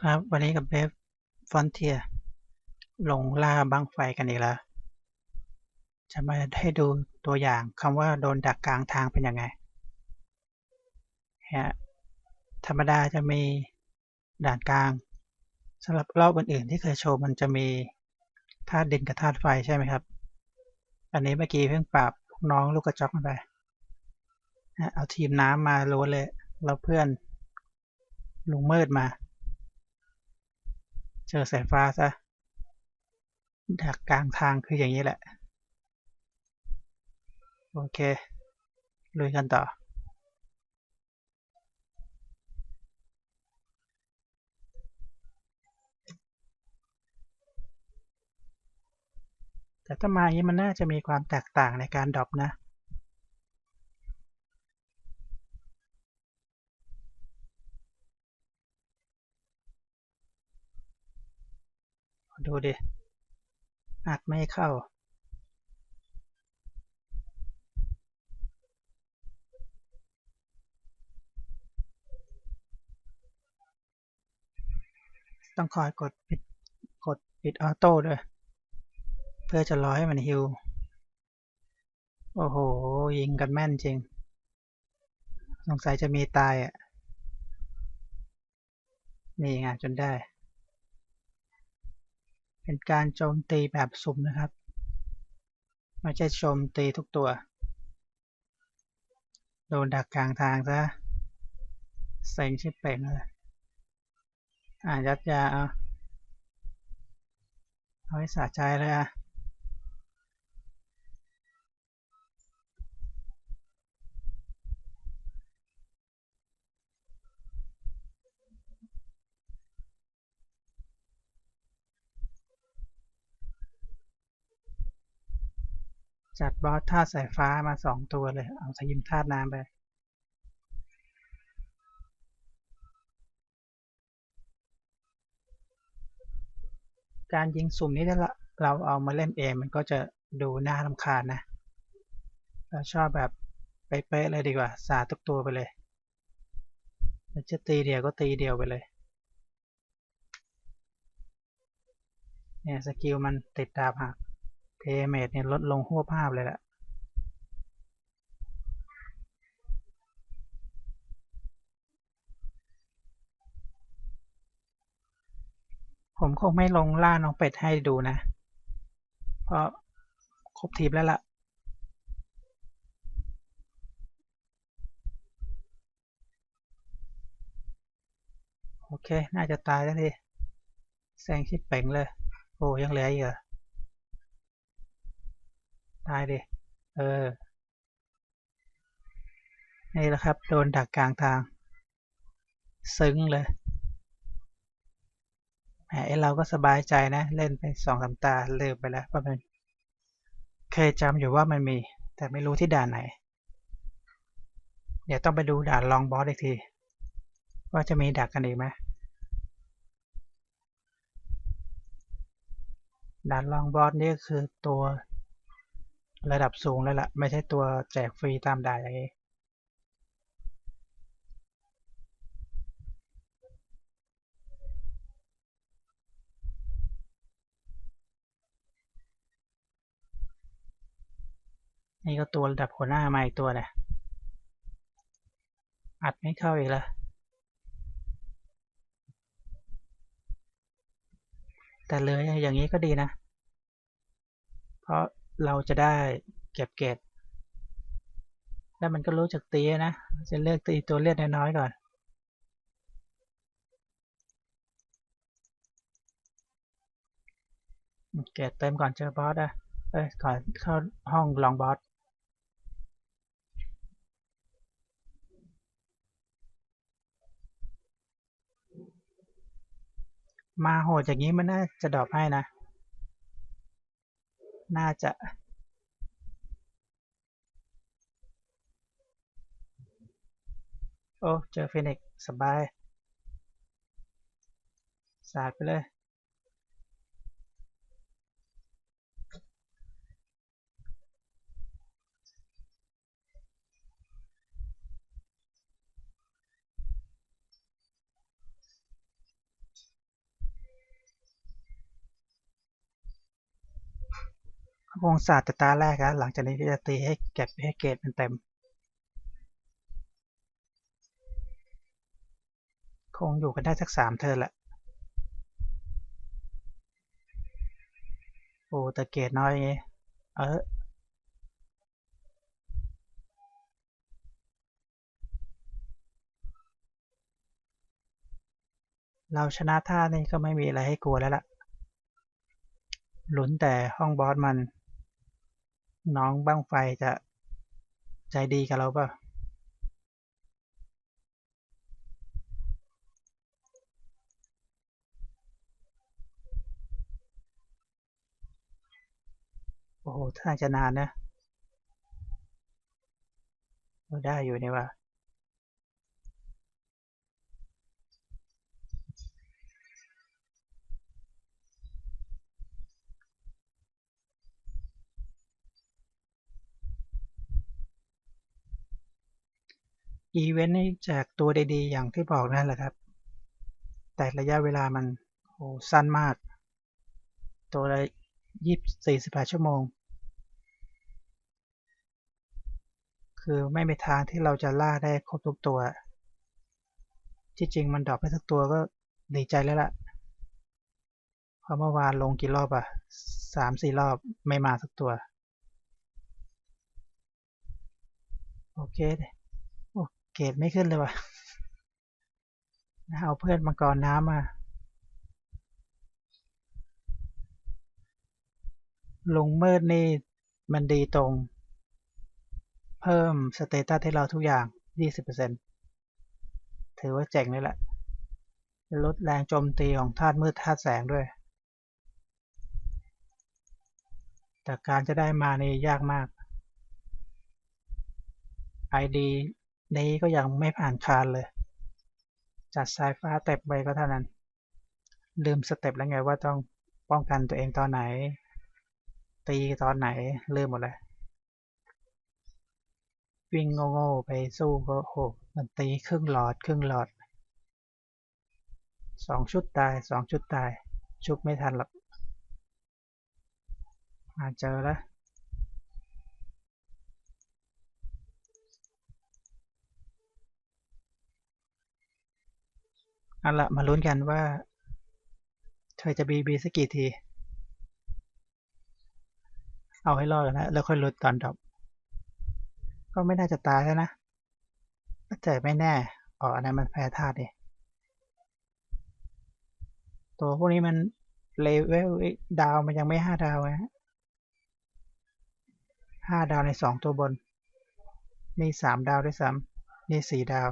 ครับวันนี้กับเบฟฟอนเทียลงล่าบังไฟกันอีกแล้ว จะมาให้ดูตัวอย่างคำว่าโดนดักกลางทางเป็นยังไงฮะธรรมดาจะมีด่านกลางสำหรับรอบอื่นๆที่เคยโชว์มันจะมีธาตุดินกับธาตุไฟใช่ไหมครับ อันนี้เมื่อกี้เพิ่งปรับลูกน้องลูกกระจอกมาไปเอาทีมน้ำมาล้วนเลยแล้วเพื่อนลุงมืดมา จอสายฟ้าซะ ดักกลางทางคืออย่างนี้แหละ โอเค ลุยกันต่อ แต่ถ้ามาอย่างนี้มันน่าจะมีความแตกต่างในการดรอปนะ ดูดิอัดไม่เข้า ต้องคอยกดปิดกดปิดออโต้ด้วย เพื่อจะรอให้มันฮิว โอ้โห ยิงกันแม่นจริง สงสัยจะมีตายอะ นี่ไงจนได้ เป็นการโจมตีแบบสุ่มนะครับ ไม่ใช่โจมตีทุกตัว โดนดักกลางทางซะเซ็งชิบเป่งเลยอ่ายัดยาเอา เอาให้สะใจเลยอะ จัดบอสธาตุสายฟ้ามาสองตัวเลย เอาสยิมธาตุน้ำไป การยิงสุ่มนี้ถ้าเราเอามาเล่นเองมันก็จะดูน่ารำคาญนะ เราชอบแบบเป๊ะๆเลยดีกว่า สาทุกตัวไปเลยมันจะตีเดียวก็ตีเดียวไปเลย เนี่ยสกิลมันติดดาบหัก เพเมดเนี่ยลดลงหัวภาพเลยแหละผมคงไม่ลงล่าน้องเป็ดให้ดูนะ เพราะครบทีมแล้วล่ะ โอเค น่าจะตายแล้วทีแซงชิบเป่งเลย โอ้ยังเหลืออีกเหรอ ตายดิ เออ นี่แหละครับ โดนดักกลางทาง ซึ้งเลย แหมเราก็สบายใจนะ เล่นไปสองสามตาลืมไปแล้วว่ามันเคยจำอยู่ว่ามันมี แต่ไม่รู้ที่ด่านไหน เดี๋ยวต้องไปดูด่านลองบอสอีกที ว่าจะมีดักกันอีกไหมด่านลองบอสนี่คือตัว ระดับสูงแล้วล่ะ ไม่ใช่ตัวแจกฟรีตามด่าอย่างนี้นี่ก็ตัวระดับหัวหน้ามาอีกตัวเนี่ยอัดไม่เข้าอีกแล้ว แต่เลยอย่างนี้ก็ดีนะ เพราะ เราจะได้เก็บเกรดแล้วมันก็รู้จักตีนะ จะเลือกตีตัวเลือดน้อยๆก่อน เกรดเต็มก่อนเจอบอสอะเอ้ยก่อนเข้าห้องลองบอสมาโหดอย่างนี้มันน่าจะดรอปให้นะ น่าจะโอ้เจอฟินิกสบายสาดไปเลย คงศาสตร์แต่ตาแรกแล้วหลังจากนี้จะตีให้เก็บให้เกรดมันเต็ม คงอยู่กันได้สักสามเทิร์นแหละโอ้แต่เกรดน้อยอย่างงี้ เออเราชนะท่านี่ก็ไม่มีอะไรให้กลัวแล้วล่ะ หลุนแต่ห้องบอสมัน น้องบ้างไฟจะใจดีกับเราป่ะโอ้โหถ้าจะนานนะ ได้อยู่นี่ว่ะ อีเวนต์นี่แจกตัวดีๆ อย่างที่บอกนั่นแหละครับ แต่ระยะเวลามันโหสั้นมาก ตัวละยี่สี่สิบแปดชั่วโมง คือไม่มีทางที่เราจะล่าได้ครบทุกตัว ที่จริงมันดรอปไปสักตัวก็ดีใจแล้วล่ะเพราะเมื่อวานลงกี่รอบอะสามสี่รอบไม่มาสักตัว โอเค เกรดไม่ขึ้นเลยว่ะเอาเพื่อนมังกรน้ำมา ลงมืดนี่มันดีตรง เพิ่มสเตตัสให้เราทุกอย่าง 20%ถือว่าเจ๋งเลยแหละ ลดแรงโจมตีของธาตุมืดธาตุแสงด้วย แต่การจะได้มานี่ยากมาก ID นี้ก็ยังไม่ผ่านคานเลย จัดสายฟ้าเต็บไปก็เท่านั้น ลืมสเต็ปแล้วไงว่าต้องป้องกันตัวเองตอนไหน ตีตอนไหน ลืมหมดเลย วิ่งโง่ๆไปสู้ก็โหมันตีครึ่งหลอด ครึ่งหลอดสองชุดตายสองชุดตาย ชุบไม่ทันหรอกมาเจอแล้ว เอาละมาลุ้นกันว่า เธอจะบีบีสักกี่ที เอาให้รอดนะ แล้วค่อยลดตอนดรอปก็ไม่น่าจะตายแล้วนะแต่ไม่แน่อ๋ออันนั้นมันแพ้ธาตุดิตัวพวกนี้มันเลเวลดาวมันยังไม่ห้าดาวไงห้าดาวในสองตัวบน นี่สามดาวด้วยซ้ำนี่สี่ดาว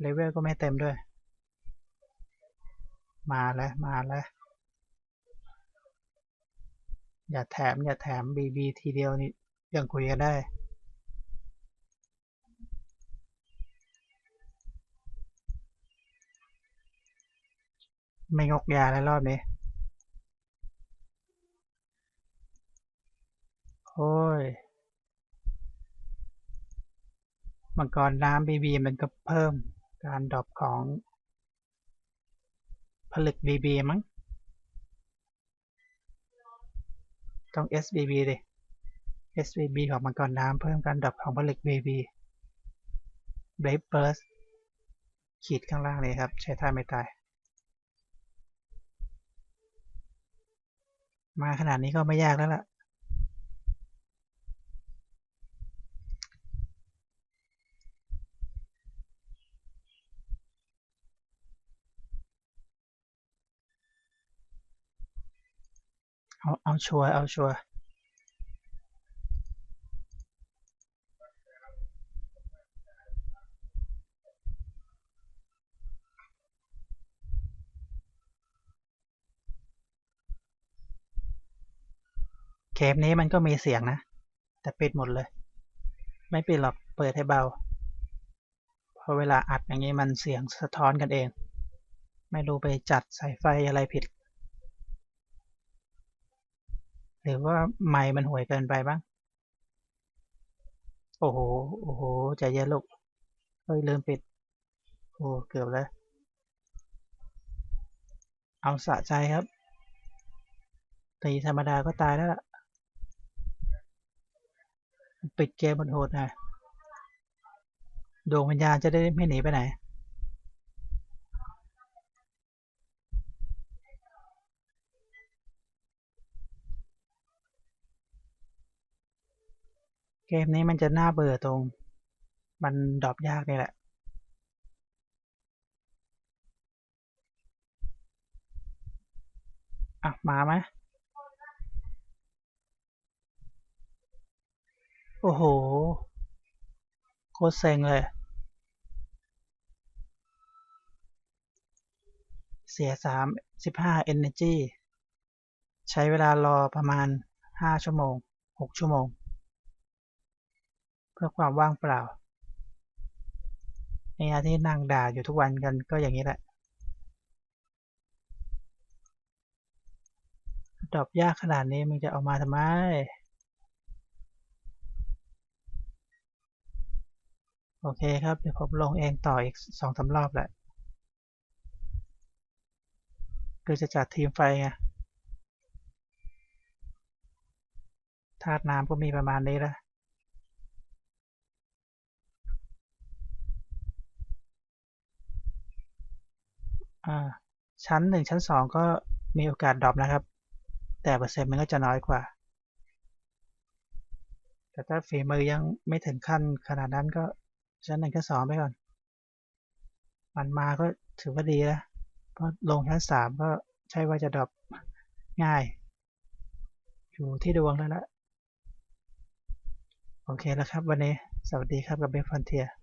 เลเวลก็ไม่เต็มด้วย มาแล้ว มาแล้ว อย่าแถม อย่าแถม BB ทีเดียวนี่ยังคุยกันได้ไม่งกยาแล้วรอบนี้ โอ้ย มังกรน้ำ BB มันก็เพิ่ม การดรอปของผลึก BB มั้ง ต้อง SBB ดิ SBB ของมังกรน้ำเพิ่มการดรอปของผลึก BB Brave Burst ขีดข้างล่างเลยครับ ใช้ท่าไม่ตาย มาขนาดนี้ก็ไม่ยากแล้วล่ะ เอาเอาชัวร์เอาชัวร์เคปนี้มันก็มีเสียงนะ แต่ปิดหมดเลย ไม่ปิดหรอกเปิดให้เบาเพราะเวลาอัดอย่างนี้มันเสียงสะท้อนกันเอง ไม่รู้ไปจัดสายไฟอะไรผิด หรือว่าไมค์มันห่วยเกินไปบ้าง โอ้โห โอ้โห ใจเย็นลูก เฮ้ยลืมปิด โอ้ เกือบแล้ว เอาสะใจครับ ตีธรรมดาก็ตายแล้วล่ะ ปิดเกมมันโหดหน่อยดวงวิญญาณจะได้ไม่หนีไปไหน เกมนี้มันจะน่าเบื่อตรง มันดรอปยากนี่แหละอะมาไหมโอ้โห โคตรเซ็งเลย เสียสามสิบห้า energy ใช้เวลารอประมาณห้าชั่วโมงหกชั่วโมง พื่อความว่างเปล่าเนี่ยที่นั่งด่าอยู่ทุกวันกันก็อย่างนี้แหละดรอปยากขนาดนี้มึงจะเอามาทำไม โอเคครับ เดี๋ยวผมลงเองต่ออีกสองสารอบแหละคือจะจัดทีมไฟไงธาตุน้ำก็มีประมาณนี้แล้ว อ่าชั้นหนึ่งชั้นสองก็มีโอกาสดรอปนะครับ แต่เปอร์เซ็นต์มันก็จะน้อยกว่า แต่ถ้าฝีมือยังไม่ถึงขั้นขนาดนั้นก็ชั้นหนึ่งชั้นสองไปก่อน มันมาก็ถือว่าดีแล้วเพราะลงชั้นสามก็ใช่ว่าจะดรอปง่าย อยู่ที่ดวงแล้วละโอเคแล้วครับ วันนี้สวัสดีครับกับเบฟฟอนเทีย